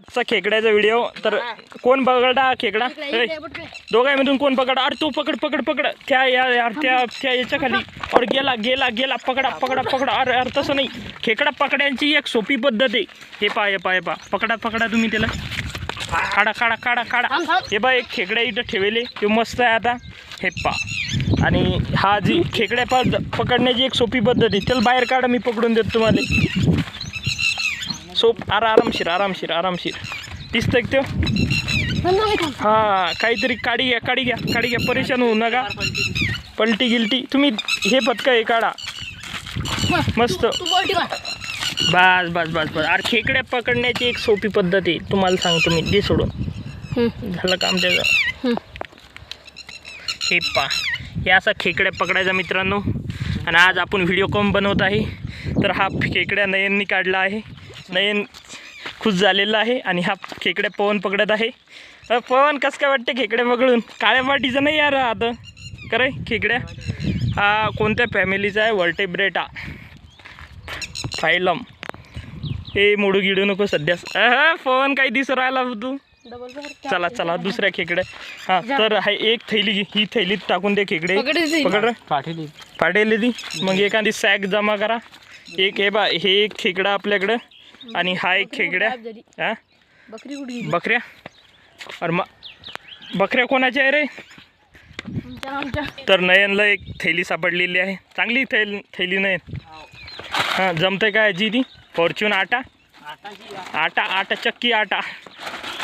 आजचा खेकड्याचा व्हिडिओ तर कोण पकडा खेकडा? दोघांमधून कोण पकडा? अरे तू पकड पकड पकड. त्या या यार त्या त्या याच्या खाली अरे गेला गेला गेला. पकडा पकडा पकडा. अरे अरे तसं नाही. खेकडा पकड्यांची एक सोपी पद्धत आहे. हे पा हे पा हे पा पकडा पकडा तुम्ही त्याला. काढा काढा काढा काढा. हे बा एक खेकड्या इथं ठेवले ते मस्त आहे आता. हे पा आणि हा जी खेकड्या पा पकडण्याची एक सोपी पद्धत आहे. त्याला बाहेर काढा मी पकडून देतो तुम्हाला. सोप आरा आरामशीर आरामशीर आरामशीर. दिसतंय का तो हा काहीतरी काढी घ्या काढी घ्या काढी घ्या परेशान होऊ नका. पलटी गिलटी. तुम्ही हे पथकं हे काढा. मस्त. बस बस बस बस. अरे खेकड्या पकडण्याची एक सोपी पद्धत आहे. तुम्हाला सांगतो मी. दे सोडून. झालं काम त्याचं. हे पा हे असा खेकड्या पकडायचा मित्रांनो. आणि आज आपण व्हिडिओ कॉम बनवत आहे. तर हा खेकड्या नयननी काढला आहे. नयन खुश झालेला आहे आणि हा खेकड्या पवन पकडत आहे. अ, पवन कसं काय वाटतं खेकड्या पकडून काळ्या पाटीचं नाही यार आता. करे खेकड्या? हा कोणत्या फॅमिलीचा आहे? Vertebrata phylum. हे मोडू गिडू नको सध्या. अह, पवन काही दिसू राहिला तू. चला चला दुसऱ्या खेकडे. हा तर हा एक थैली घे. ही थैलीत टाकून दे खेकडे. पकड फाटेल ती. मग एखादी सॅक जमा करा. एक हे बा हे एक खेकडा आपल्याकडं. आणि हा एक खेकड्या हा? बकरी कुठे बकऱ्या? अरे मा बकऱ्या कोणाच्या आहे रे? तर नयनला एक थैली सापडलेली आहे. चांगली थैल थैली नयन. हां जमते काय जी ती? फॉर्च्यून आटा? आटा आटा चक्की आटा.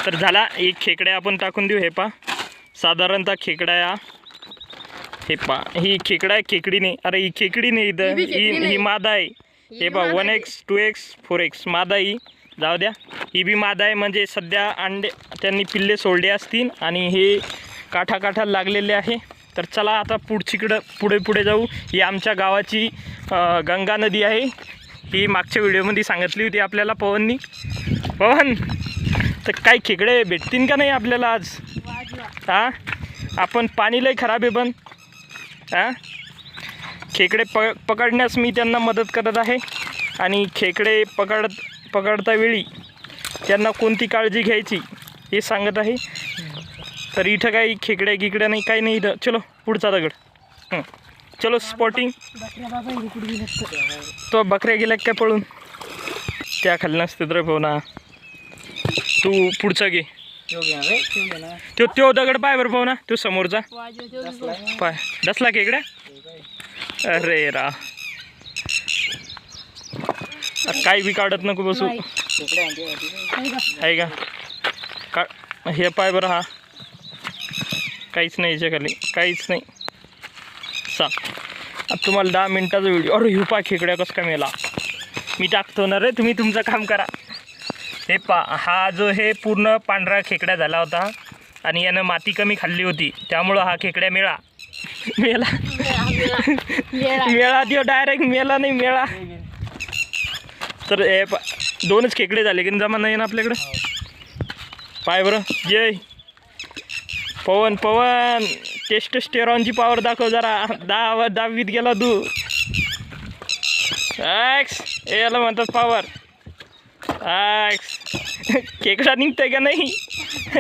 तर झाला एक खेकड्या आपण टाकून देऊ हे पा. साधारणतः खेकडा या. हे पा ही खेकडा आहे खेकडी नाही अरे ही खेकडी नाही इथं. ही ही. मादा आहे. ही बी पा मादा one. X two X four X मादा ही जाऊ द्या. ही बी मादा आहे म्हणजे सध्या अंडे त्यांनी पिल्ले सोडले असतील आणि हे काठा काठा लागलेले आहे. तर चला आता पुढचीकडं पुढे पुढे जाऊ. ही आमच्या गावाची गंगा नदी आहे. ही मागच्या व्हिडिओमध्ये सांगितली होती आपल्याला पवननी. पवन तर काही खेकडे भेटतील का नाही आपल्याला आज? हां? आपण पाणी लय खराब आहे पण. हां? खेकडे प पकडण्यास मी त्यांना मदत करत आहे. आणि खेकडे पकड पकडता वेळी त्यांना कोणती काळजी घ्यायची हे सांगत आहे. तर इथं काही खेकड्या गिकड्या नाही काही नाही इथं. चलो पुढचा दगड. हं. चलो स्पॉटिंग तो बकऱ्या गेल्या काय पळून? त्या खाली नसते तर ना तू पुढचा घे. तो त्यो दगड पाय बरं ना तो समोरचा. पाय. दसला खेकड्या अरे रा. काही बी काढत नको बसू. आहे का? हे पाय बरं हा. काहीच नाही याच्या खाली काहीच नाही. सा. आता तुम्हाला दहा मिनटाचा व्हिडिओ अरे पा खेकड्या कसं काय मेला? मी टाकतो ना रे तुम्ही तुमचं काम करा. हे पा हा जो हे पूर्ण पांढरा खेकड्या झाला होता आणि यानं माती कमी खाल्ली होती त्यामुळं हा खेकड्या मेळा मेला. मेळा. देऊ डायरेक्ट मेला नाही मेळा. तर हे दोनच खेकडे झाले की जमा नाही ना आपल्याकडे? पाय बरं. जय पवन पवन. टेस्टोस्टेरॉनची पॉवर दाखव जरा. दहा दहावीत गेला तू. ॲक्स ए याला म्हणतात पॉवर ॲक्स खेकडा निघतंय का नाही?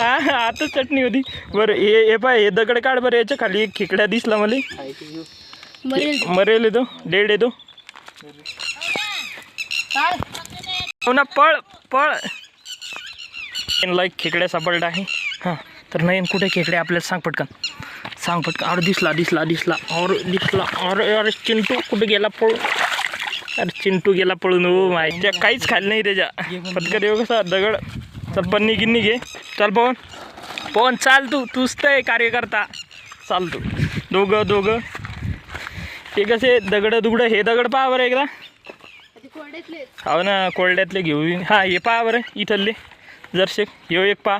आता चटणी होती. बरं हे हे पाय हे दगड काढ बरं याच्या खाली. एक खेकड्या दिसला मला. मरेल मरेल येतो. डेड येतो. हो ना पळ पळ. लाईक खेकड्या सापडला आहे. हां तर नयन कुठे खेकड्या? आपल्याला सांग पटकन. सांग पटकन. अरे दिसला दिसला दिसला. और दिसला. अरे अरे चिंटू कुठे गेला पळून? अरे चिंटू गेला पळून. हो माय त्या काहीच खाल्लं नाही त्याच्या. पटकन येऊ कसा दगड? चल पन्नी गिन्नी घे चल पवन. पवन चाल तू. तूच तर कार्यकर्ता. चाल तू. दोघं दोघं. ते कसे दगड दुगडं हे दगड पहा बरं एकदा. हो ना कोरड्यातले घेऊ हां हे पहा बरं इथले जरशे. ह्यो एक पहा.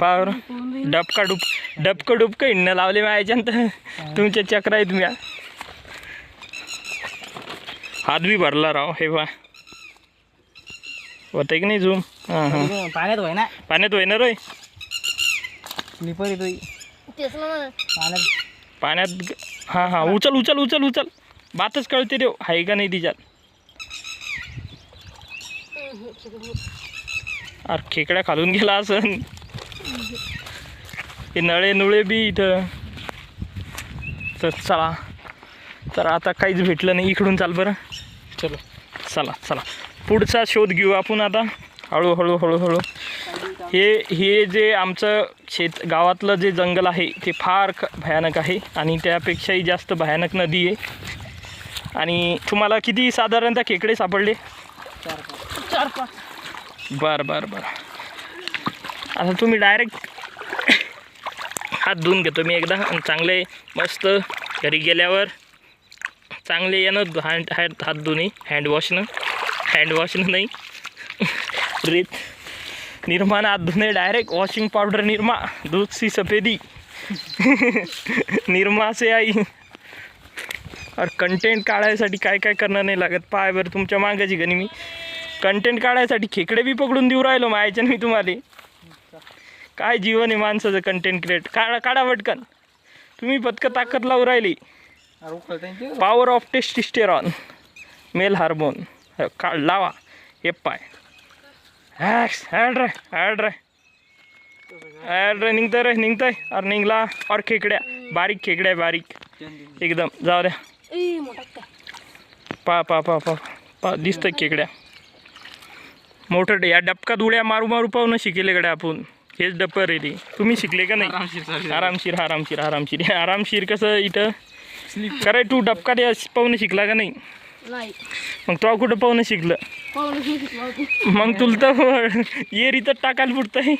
पहा बरं. डबका डुब डबकं डुबकं हिंडणं लावले माझ्याच्यात तुमच्या चक्र आहेत मी. हात बी भरला राव हे पहा. होतं की नाही झूम? हां हां. पाण्यात होय ना. पाण्यात होईना रे. स्लीपर येतोय. तेच ना. पाण्यात. पाण्यात हां हां. उचल उचल उचल उचल. बातच कळते देव. आहे का नाही तिच्यात? अरे खेकड्या खालून गेला असन. हे नळे नुळे बी इथं. तर चला. तर आता काहीच भेटलं नाही. इकडून चाल बरं. चलो. चला चला. पुढचा शोध घेऊ आपण आता. हळूहळू हळूहळू हे हे जे आमचं शेत गावातलं जे जंगल आहे ते फार भयानक आहे आणि त्यापेक्षाही जास्त भयानक नदी आहे. आणि तुम्हाला किती साधारणतः खेकडे सापडले? चार पाच बरं बरं बरं. आता तुम्ही डायरेक्ट हात धुवून घेतो. मी एकदा आणि चांगले मस्त घरी गेल्यावर चांगले यानं हँड हँड हात धुणे हँडवॉशनं हँडवॉशनं नाही. रीत निर्माण हात धुणे डायरेक्ट वॉशिंग पावडर निर्मा दूध सी सफेदी निर्मा से आई और कंटेंट काढायसाठी काय काय करणं नाही लागत पाय बरं तुमच्या मागाची गणी मी कंटेंट काढायसाठी खेकडे बी पकडून देऊ राहिलो मायाच्या मी तुम्हाला काय जीवन आहे माणसाचं कंटेंट क्रिएट काढा काढा पटकन तुम्ही पटकन ताकद लावू राहिली power of testosterone male hormone का लावा. हे पाय. हॅक्स ॲड रे ॲड रे. रे निघतंय रे निघतंय. अरे निघला. और खेकड्या. बारीक खेकड्या बारीक. एकदम. जाऊ द्या. पा पा पा पा पा. दिसतं खेकड्या. मोठं या डबकात उड्या मारू मारू पाहून शिकेले कडे आपण. हेच डप्पर रे ते. तुम्ही शिकले का नाही? आरामशीर आरामशीर आरामशीर आरामशीर. कसं इथं? करे तू डबकात या पाहून शिकला का नाही? नाही. मग तो कुठं पाहून शिकलं? पाहून शिकलो होतो. मग तुला तर ये इथं टाकायला पुरतंय.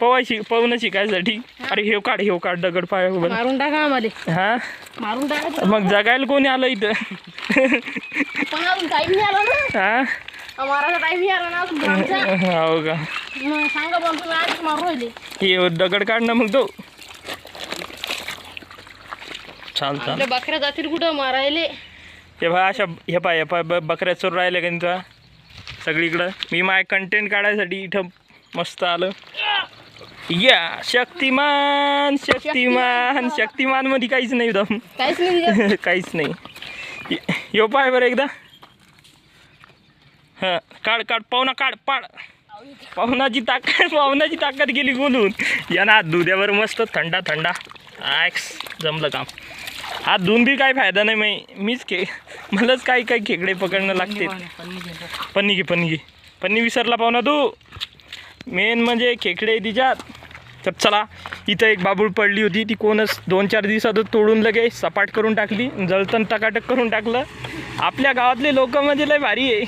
पवाय शिक पाहून शिकायसाठी. अरे हेव काढ हेव काढ दगड पाय. मारून टाका आम्हाला. हा? मारून टाका मग जगायला कोणी आलं इथं? पण अजून टाईम नाही आला ना. हा? हो का? हे दगड काढ ना मग तो. चाल बकऱ्या जातील कुठं? मारायले. हे पहा अशा हे पाय हे पाय ब बकऱ्या चोर राहिल्या का तुला सगळीकडं. मी माय कंटेंट काढायसाठी इथं मस्त आलं. या शक्तिमान शक्तिमान शक्तिमान. मध्ये काहीच नाही दम काहीच नाही तिच्यात. काहीच नाही. ये- पाय बरं एकदा. हां काढ काढ पाहुणा काढ पाड. पाहुणाची ताकद पाहुणाची ताकद गेली बोलून. या ना दुध्यावर मस्त थंडा थंडा. ॲक्स जमलं काम. हात धुवून बी काय फायदा नाही मी मीच के मलाच काही काही खेकडे पकडणं लागते पन्नी घे पन्नी घे. पन्नी विसरला पाहुणा तू. मेन म्हणजे खेकडे तिच्यात. तर चला इथं एक बाबूळ पडली होती. ती कोणच दोन चार दिवसातच तोडून लगे सपाट करून टाकली जळतण टकाटक करून टाकलं. आपल्या गावातले लोक म्हणजे लय भारी आहे.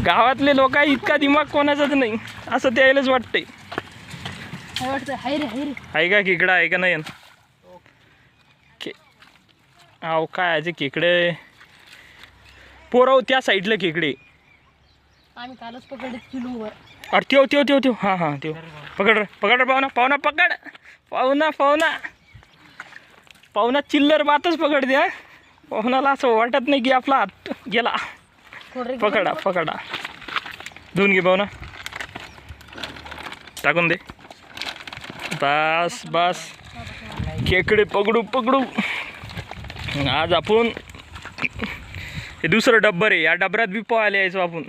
गावातले लोक इतका दिमाग कोणाचाच नाही. असं त्यालाच वाटतंय. आहे का खेकडा? आहे का नाही? खे अहो काय ते खेकडे? पोरव त्या साईडला खेकडे. आम्ही कालच पकडले किलोवर अरे त्यो त्यो त्यो त्यो. हां हां त्यो. पकड रे पकड रे पाहुणा पाहुणा पकड. पाहुणा पाहुणा. पाहुणा चिल्लर बातच पकड द्या पाहुणाला असं वाटत नाही की आपला हात गेला. पकडा पकडा. धुवून घे पाहुणा. टाकून दे. बस बस. खेकडे पकडू पकडू. आज आपण हे दुसरं डब्बर आहे. या डबऱ्यात बी पोहायला यायचो आपण.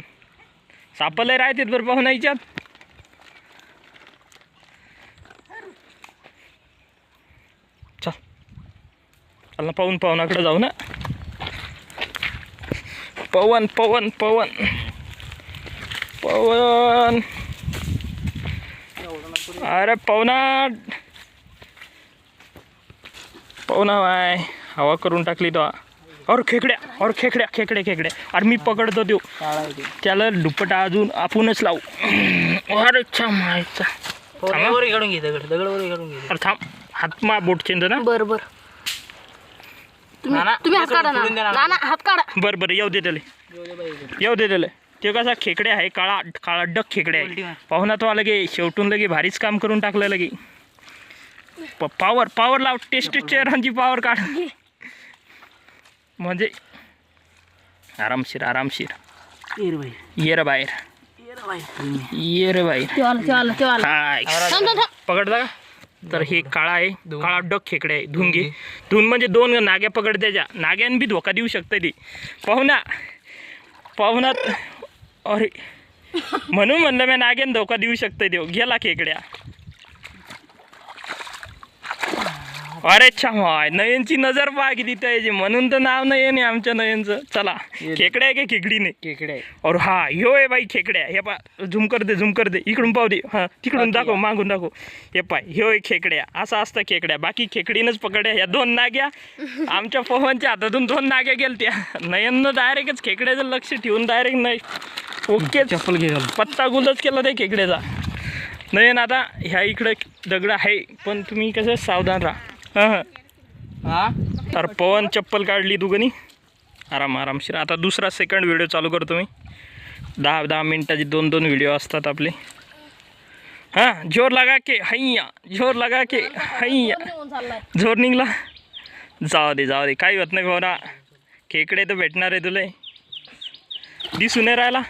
सापडलं राहतात बरं पाहून यायच्यात चल. ना पाहून पाहुणाकडे जाऊ ना. पवन पवन पवन. पवन. अरे पवना. पवना माय हवा करून टाकली तो और खेकड्या और खेकड्या खेकड्या खेकड्या अरे मी पकडतो देऊ त्याला दुप्पटा अजून आपणच लावू. अरे च्छा मायचा वर काढून घे दगड दगड वर काढून घे. अरे थांब. हात मा बोट चेंद ना. बर बर. तुम्ही नाना, तुम्ही हात काढा दे ना. ना. ना हात काढा. बरं बरं येऊ दे त्याला. येऊ दे त्याला. ते कसा खेकडे आहे काळा काळा डक खेकडे उलटी आहे मार. पाहुणा तो लगे शेवटून लगे भारीच काम करून टाकलं लगे. पॉवर पॉवर लाव टेस्ट चेहरांची पॉवर काढ. म्हणजे आरामशीर आरामशीर. ये रे बाई. ये रे बाहेर. ये रे बाई. ये रे बाहेर. हाय. पकडता का? तर हे काळा आहे. काळा डक खेकडे आहे. धुन घे. धुन म्हणजे दोन नाग्या पकड त्याच्या नाग्यान बी धोका देऊ शकते ती. पाहुणा पाहुणात अरे. म्हणून म्हणलं मी नागेन धोका देऊ शकतोय देव गेला खेकड्या. अरे छामाय नयनची नजर पहा किती त्याची म्हणून तर नाव नयन आहे आमच्या नयनचं. चला खेकड्या आहे की खेकडी नाही केकडे और हा ह्यो आहे बाई खेकड्या हे पा झूम कर दे झूम कर दे. इकडून पाहू दे. हा तिकडून दाखव मागून दाखव. हे पाय ह्यो आहे. खेकड्या असं असतं खेकड्या बाकी खेकडीनंच पकडल्या ह्या दोन नाग्या. आमच्या पवनच्या हातातून दोन नाग्या गेलत्या. नयननं डायरेक्टच खेकड्याचं लक्ष ठेवून डायरेक्ट नाही ओके. चप्पल घे पत्ता गुलच केला ते खेकड्याचा. नयन आता ह्या इकडं दगड आहे. पण तुम्ही कसं सावधान राहा. हां? हां हा तर पवन चप्पल काढली तू गणी आराम. आरामशीर आता दुसरा सेकंड व्हिडिओ चालू करतो मी. दहा दहा मिनटाचे दोन दोन व्हिडिओ असतात आपले. हां जोर लगा के हैया जोर लगा के हैया जोर निघला. जाऊ दे जाऊ दे. काही होत नाही भावना. खेकडे तर भेटणार आहे तुला. दिसून नाही राहिला.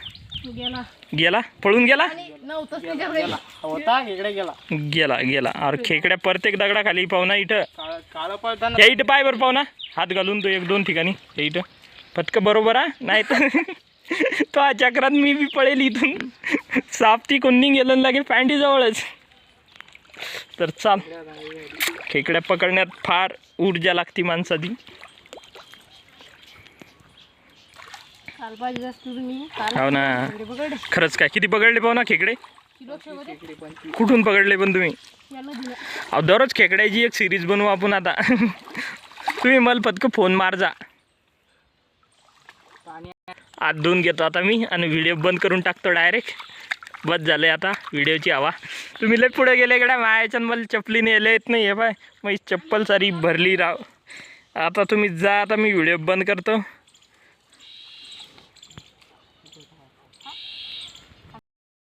गेला? पळून गेला? आणि नव्हतंच त्याच्याकडे होता इकडे गेला. गेला गेला. अरे खेकड्या प्रत्येक दगडाखाली पाहुणा इथं. काळ काळ पळताना या इथं पाय बरं पाहुणा. हात घालून तो एक दोन ठिकाणी. या इथं. पटकं बरोबर हा? नाही तर तो हा चक्रात मी बी पळेल इथून. सापती कोणी गेलं लागे पॅन्टी जवळच. तर चाल. खेकड्या पकडण्यात फार ऊर्जा लागती माणसाची. काल पाहिजे जास्त तुम्ही काल हो ना. खेकडे खरंच काय? किती पकडले पाहुणा खेकडे? किलो मध्ये कुठून पकडले पण तुम्ही? याला दिलं अहो दररोज खेकड्याची एक सिरीज बनवू आपण आता. तुम्ही मला पटकं फोन मार जा. पाणी हात धुवून घेतो आता मी आणि व्हिडिओ बंद करून टाकतो डायरेक्ट बस झालं आता व्हिडिओची हवा. तुम्ही लय पुढे गेले गड्या मायाच्यानं मला चपली नेलं येत नाही आहे पाय मग ही चप्पल सारी भरली राव. आता तुम्ही जा आता मी व्हिडिओ बंद करतो.